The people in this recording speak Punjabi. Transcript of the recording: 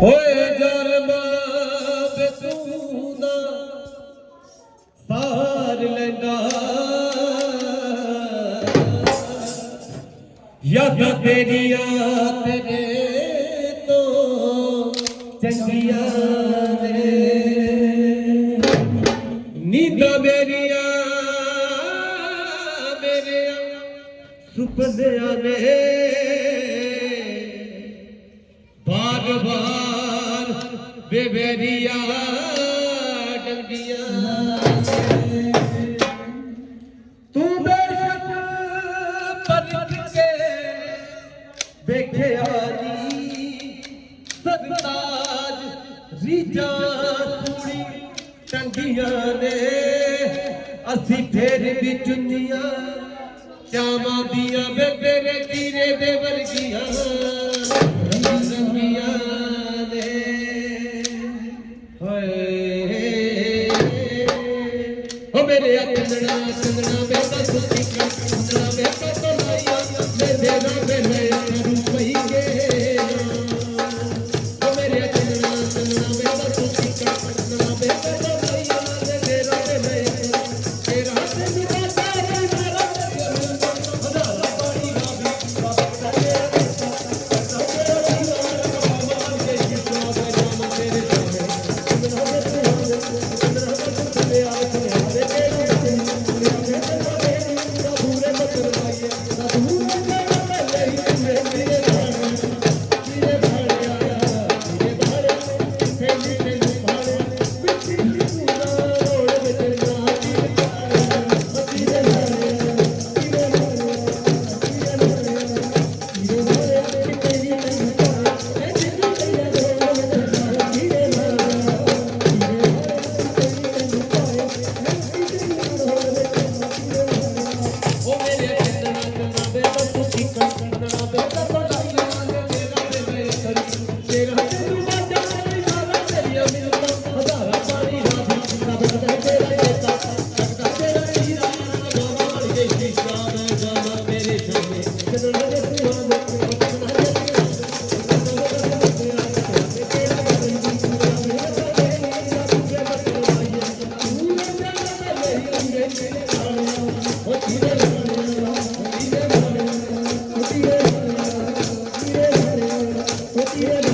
ਹੋਏ ਜਰਮਾ ਤੇ ਤੂੰ ਦਾ ਸਾਰ ਲੈਂਦਾ। ਯਾਦ ਤੇਰੀਆਂ ਤੇਰੇ ਤੋ ਚੰਗੀਆਂ ਸੁਪਨਿਆਂ ਨੇ ਬਾਗਬਾਨ ਬੇਬੇਰੀਆ ਡੰਡੀਆਂ। ਤੂੰ ਬੇਸ਼ੱਕ ਪਰਖ ਕੇ ਵੇਖਿਆ ਦੀ ਸਤਾਜ ਰੀਜਾ ਸੂੜੀ ਟੰਡੀਆਂ ਨੇ। ਅਸੀਂ ਫੇਰ ਵੀ ਚੁੰਨੀਆਂ ਸ਼ਾਮਾਂ ਦੀਆਂ ਬੇ ਤੇਰੇ ਤੀਰੇ ਦੇ ਵਰਗੀਆਂ ਰੰਗੀਆਂ ਨੇ। ਹੋਏ। ਹੋ ਮੇਰੇ ਅੱਖਣਾ ਸੰਦਣਾ ਬੇ ਬਸ ਸਿੱਖਣਾ Yeah.